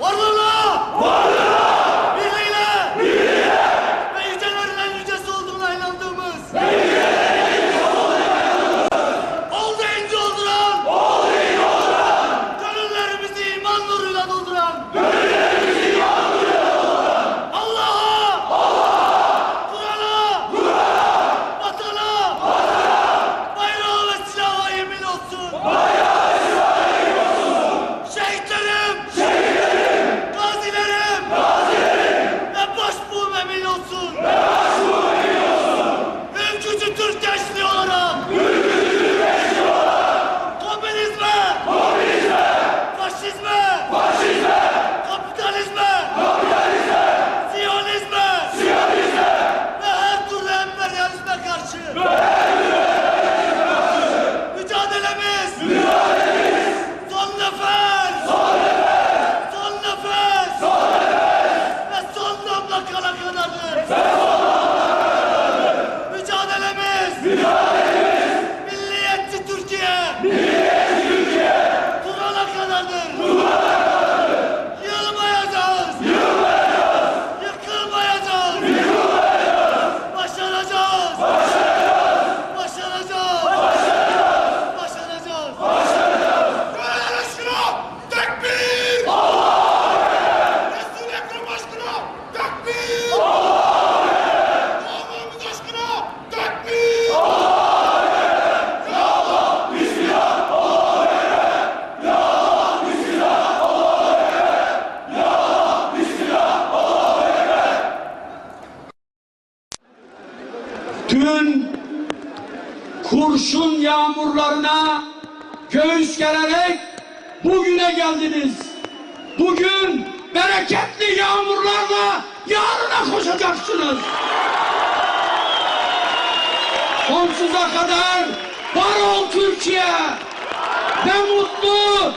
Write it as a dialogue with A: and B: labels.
A: Varlar Viva!
B: Dün kurşun yağmurlarına göğüs gererek bugüne geldiniz. Bugün bereketli yağmurlarla yarına koşacaksınız. Sonsuza kadar var ol Türkiye. Ne mutlu